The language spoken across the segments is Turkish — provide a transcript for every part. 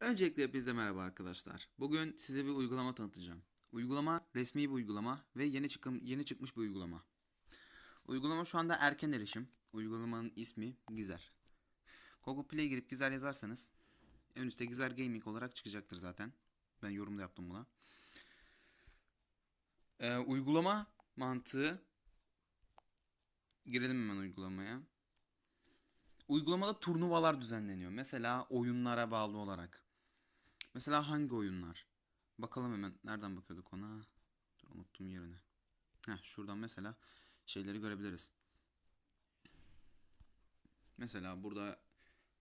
Öncelikle hepinize merhaba arkadaşlar. Bugün size bir uygulama tanıtacağım. Uygulama resmi bir uygulama ve yeni çıkım yeni çıkmış bir uygulama. Uygulama şu anda erken erişim. Uygulamanın ismi Gizer. Google Play'e girip Gizer yazarsanız en üstte Gizer Gaming olarak çıkacaktır zaten. Ben yorumda yaptım buna. Ee, uygulama mantığı girelim hemen uygulamaya. Uygulamada turnuvalar düzenleniyor. Mesela oyunlara bağlı olarak. Mesela hangi oyunlar? Bakalım hemen. Nereden bakıyorduk ona? Dur, unuttum yerini. Heh, şuradan mesela şeyleri görebiliriz. Mesela burada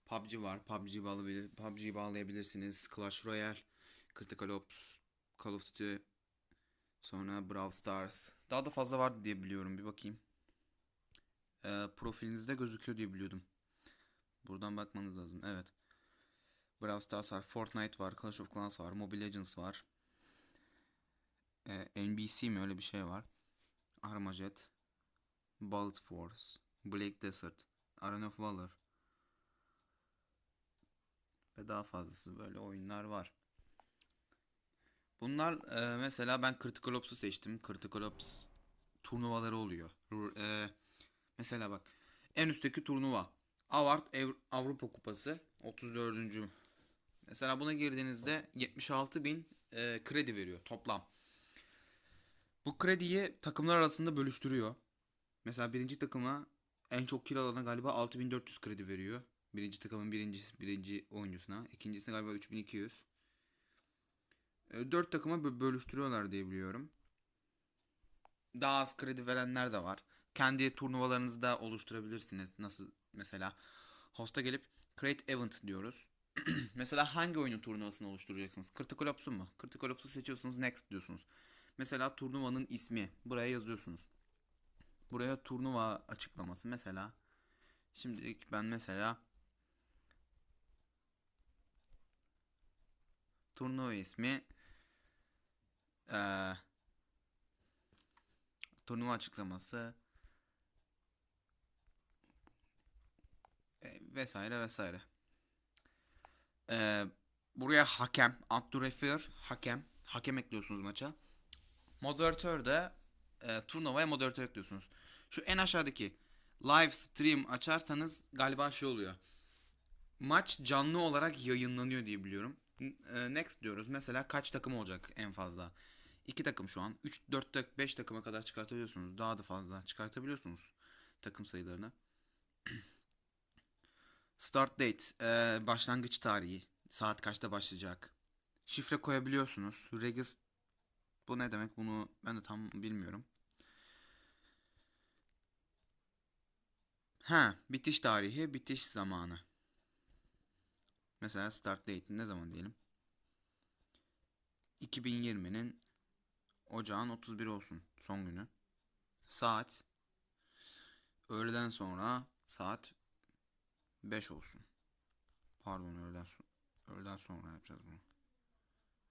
PUBG var. PUBG bağlayabilir, PUBG bağlayabilirsiniz. Clash Royale, Critical Ops, Call of Duty, sonra Brawl Stars. Daha da fazla var diye biliyorum. Bir bakayım. Ee, profilinizde gözüküyor diye biliyordum. Buradan bakmanız lazım. Evet. Brawl Stars var, Fortnite var, Clash of Clans var, Mobile Legends var. Ee, NBC mi öyle bir şey var. Armajet, Bullet Force, Black Desert, Arena of Valor. Ve daha fazlası böyle oyunlar var. Bunlar e, mesela ben Critical Ops'u seçtim. Critical Ops turnuvaları oluyor. E, mesela bak en üstteki turnuva. Award Ev- Avrupa Kupası 34. Mesela buna girdiğinizde 76 bin e, kredi veriyor toplam. Bu krediyi takımlar arasında bölüştürüyor. Mesela birinci takıma en çok kill alana galiba 6400 kredi veriyor. Birinci takımın birinci, birinci oyuncusuna. İkincisine galiba 3200. E, dört takıma bö- bölüştürüyorlar diye biliyorum. Daha az kredi verenler de var. Kendi turnuvalarınızı da oluşturabilirsiniz. Nasıl mesela host'a gelip create event diyoruz. mesela hangi oyunun turnuvasını oluşturacaksınız? Critical Ops'u mu? Critical Ops'u seçiyorsunuz next diyorsunuz. Mesela turnuvanın ismi buraya yazıyorsunuz. Buraya turnuva açıklaması mesela. Şimdilik ben mesela turnuva ismi eee turnuva açıklaması e, vesaire vesaire. Eee, buraya hakem, Abdurrefir hakem, hakem ekliyorsunuz maça. Moderatör de e, turnuvaya moderatör ekliyorsunuz. Şu en aşağıdaki live stream açarsanız galiba şey oluyor. Maç canlı olarak yayınlanıyor diye biliyorum. E, Next diyoruz. Mesela kaç takım olacak en fazla? 2 takım şu an. 3, 4, tak- 5 takıma kadar çıkartabiliyorsunuz. Daha da fazla çıkartabiliyorsunuz takım sayılarını. Start date. e, başlangıç tarihi. Saat kaçta başlayacak. Şifre koyabiliyorsunuz. Regis bu ne demek bunu ben de tam bilmiyorum. Ha, bitiş tarihi, bitiş zamanı. Mesela start date ne zaman diyelim? 2020'nin ocağın 31 olsun son günü. Saat öğleden sonra saat 5 olsun. Pardon öğleden sonra öğleden sonra yapacağız bunu.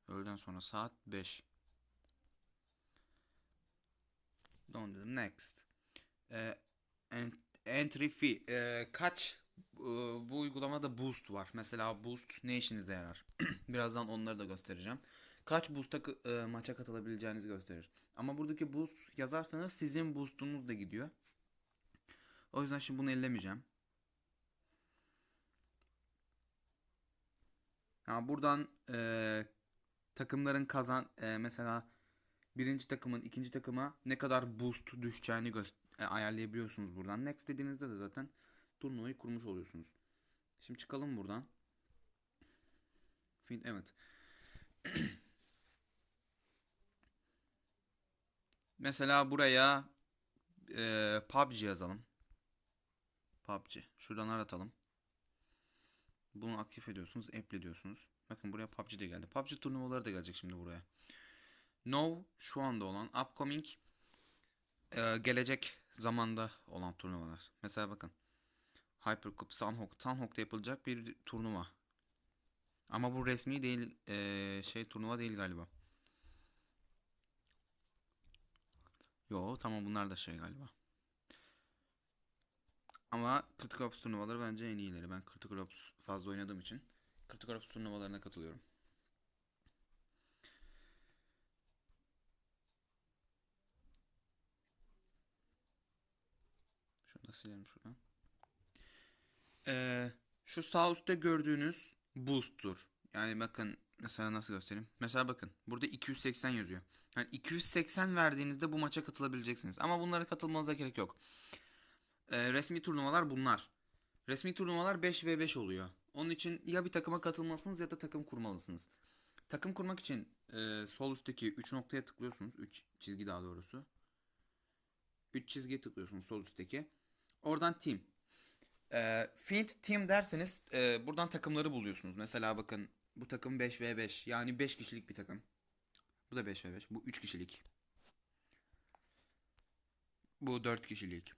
Öğleden sonra saat 5. Don dedim next. Ee, en- entry fee. Ee, kaç e, bu uygulamada boost var. Mesela boost ne işinize yarar? Birazdan onları da göstereceğim. Kaç boost'a e, maça katılabileceğinizi gösterir. Ama buradaki boost yazarsanız sizin boostunuz da gidiyor. O yüzden şimdi bunu ellemeyeceğim. Ha, buradan e, takımların kazan e, mesela birinci takımın ikinci takıma ne kadar boost düşeceğini e, ayarlayabiliyorsunuz buradan. Next dediğinizde de zaten turnuvayı kurmuş oluyorsunuz. Şimdi çıkalım buradan. Evet. Mesela buraya e, PUBG yazalım. PUBG. Şuradan aratalım. Bunu aktif ediyorsunuz, app'le diyorsunuz. Bakın buraya PUBG de geldi. PUBG turnuvaları da gelecek şimdi buraya. Now şu anda olan upcoming e, gelecek zamanda olan turnuvalar. Mesela bakın. Hypercup, Sunhawk. Sunhawk'ta yapılacak bir turnuva. Ama bu resmi değil e, şey turnuva değil galiba. Yo tamam bunlar da şey galiba. Ama Critical Ops turnuvaları bence en iyileri. Ben Critical Ops fazla oynadığım için Critical Ops turnuvalarına katılıyorum. Şunu da silelim şuradan. Ee, şu sağ üstte gördüğünüz boost'tur. Yani bakın mesela nasıl göstereyim. Mesela bakın burada 280 yazıyor. Yani 280 verdiğinizde bu maça katılabileceksiniz. Ama bunlara katılmanıza gerek yok. Ee, resmi turnuvalar bunlar. Resmi turnuvalar 5v5 oluyor. Onun için ya bir takıma katılmalısınız ya da takım kurmalısınız. Takım kurmak için e, sol üstteki 3 noktaya tıklıyorsunuz. 3 çizgi daha doğrusu. 3 çizgiye tıklıyorsunuz sol üstteki. Oradan team. E, Find team derseniz e, buradan takımları buluyorsunuz. Mesela bakın bu takım 5v5 yani 5 kişilik bir takım. Bu da 5v5. Bu 3 kişilik. Bu 4 kişilik.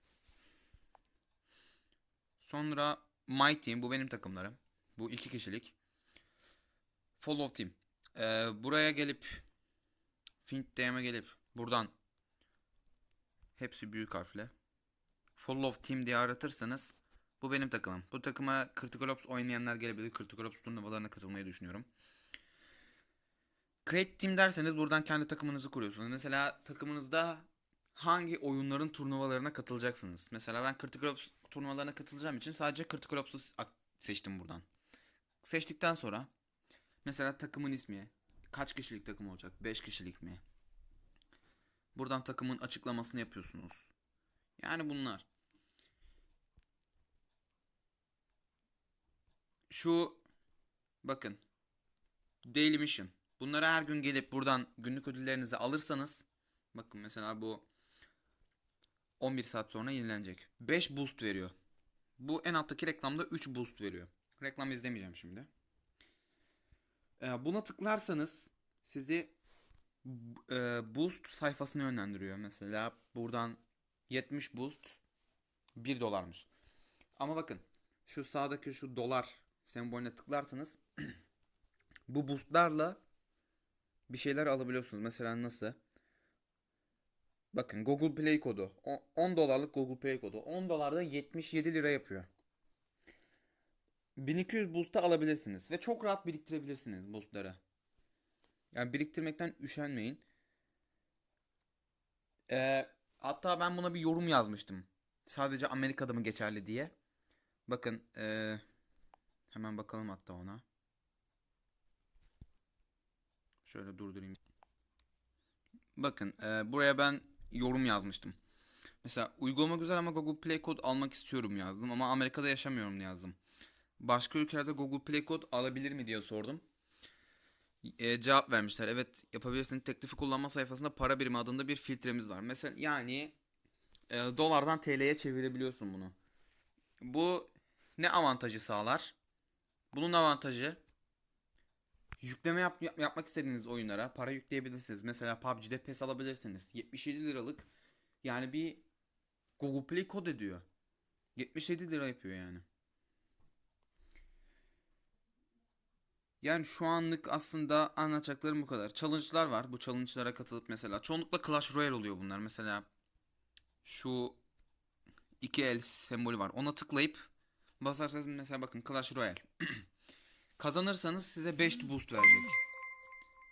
Sonra My Team. Bu benim takımlarım. Bu 2 kişilik. Follow Team. Ee, buraya gelip Find DM'e gelip buradan hepsi büyük harfle Follow Team diye aratırsanız bu benim takımım. Bu takıma Critical Ops oynayanlar gelebilir. Critical Ops turnuvalarına katılmayı düşünüyorum. Create Team derseniz buradan kendi takımınızı kuruyorsunuz. Mesela takımınızda hangi oyunların turnuvalarına katılacaksınız? Mesela ben Critical Ops turnuvalarına katılacağım için sadece Critical Ops'u seçtim buradan. Seçtikten sonra mesela takımın ismi kaç kişilik takım olacak? 5 kişilik mi? Buradan takımın açıklamasını yapıyorsunuz. Yani bunlar. Şu bakın Daily Mission. Bunlara her gün gelip buradan günlük ödüllerinizi alırsanız bakın mesela bu 11 saat sonra yenilenecek. 5 boost veriyor. Bu en alttaki reklamda 3 boost veriyor. Reklam izlemeyeceğim şimdi. Ee, buna tıklarsanız sizi e, boost sayfasına yönlendiriyor. Mesela buradan 70 boost 1 dolarmış. Ama bakın şu sağdaki şu dolar sembolüne tıklarsanız bu boostlarla bir şeyler alabiliyorsunuz. Mesela nasıl? Bakın Google Play kodu. O- 10 dolarlık Google Play kodu. 10 dolarda 77 lira yapıyor. 1200 boost'a alabilirsiniz. Ve çok rahat biriktirebilirsiniz boostları. Yani biriktirmekten üşenmeyin. Ee, hatta ben buna bir yorum yazmıştım. Sadece Amerika'da mı geçerli diye. Bakın ee, hemen bakalım hatta ona. Şöyle durdurayım. Bakın e, buraya ben yorum yazmıştım. Mesela uygulama güzel ama Google Play Code almak istiyorum yazdım ama Amerika'da yaşamıyorum yazdım. Başka ülkelerde Google Play Code alabilir mi diye sordum. E, cevap vermişler. Evet yapabilirsin. Teklifi kullanma sayfasında para birimi adında bir filtremiz var. Mesela yani e, dolardan TL'ye çevirebiliyorsun bunu. Bu ne avantajı sağlar? Bunun avantajı Yükleme yap- yap- yapmak istediğiniz oyunlara para yükleyebilirsiniz. Mesela PUBG'de PES alabilirsiniz. 77 liralık yani bir Google Play kod ediyor. 77 lira yapıyor yani. Yani şu anlık aslında anlatacaklarım bu kadar. Challenge'lar var. Bu challenge'lara katılıp mesela çoğunlukla Clash Royale oluyor bunlar. Mesela şu iki el sembolü var. Ona tıklayıp basarsanız mesela bakın Clash Royale. Kazanırsanız size 5 boost verecek.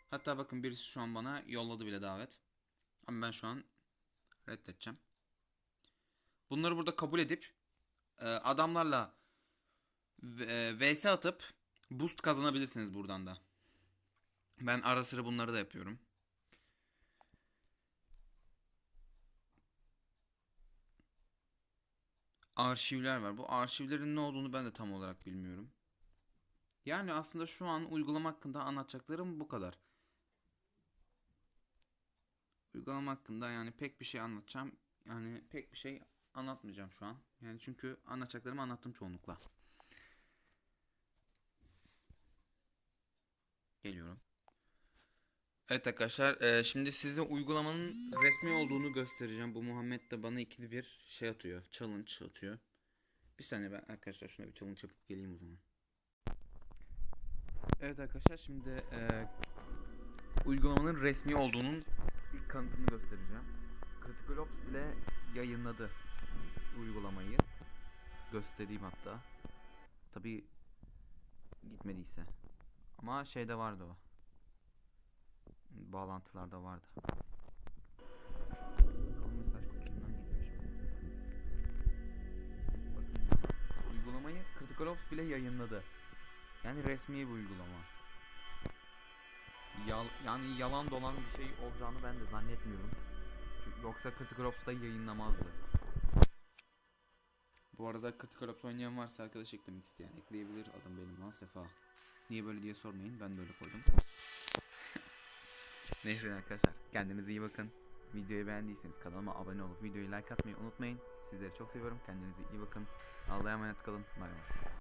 Hatta bakın birisi şu an bana yolladı bile davet. Ama ben şu an reddedeceğim. Bunları burada kabul edip e, adamlarla e, vs atıp boost kazanabilirsiniz buradan da. Ben ara sıra bunları da yapıyorum. Arşivler var. Bu arşivlerin ne olduğunu ben de tam olarak bilmiyorum. Yani aslında şu an uygulama hakkında anlatacaklarım bu kadar. Uygulama hakkında yani pek bir şey anlatacağım. Yani pek bir şey anlatmayacağım şu an. Yani çünkü anlatacaklarımı anlattım çoğunlukla. Geliyorum. Evet arkadaşlar e, şimdi size uygulamanın resmi olduğunu göstereceğim. Bu Muhammed de bana ikili bir şey atıyor. Challenge atıyor. Bir saniye ben arkadaşlar şuna bir challenge yapıp geleyim o zaman. Evet arkadaşlar şimdi e, uygulamanın resmi olduğunun ilk kanıtını göstereceğim. Critical Ops bile yayınladı uygulamayı. Göstereyim hatta. Tabi gitmediyse. Ama şeyde vardı o. Bağlantılarda vardı. Mesaj kutusundan gitmiş. Uygulamayı Critical Ops bile yayınladı. Yani resmi bir uygulama. Yal- yani yalan dolan bir şey olacağını ben de zannetmiyorum. Çünkü yoksa Critical Ops'ta yayınlamazdı. Bu arada Critical Ops oynayan varsa arkadaş eklemek isteyen ekleyebilir. Adım benim lan Sefa. Niye böyle diye sormayın. Ben de öyle koydum. Neyse arkadaşlar. Kendinize iyi bakın. Videoyu beğendiyseniz kanalıma abone olup videoyu like atmayı unutmayın. Sizleri çok seviyorum. Kendinize iyi bakın. Allah'a emanet kalın. Bay bay.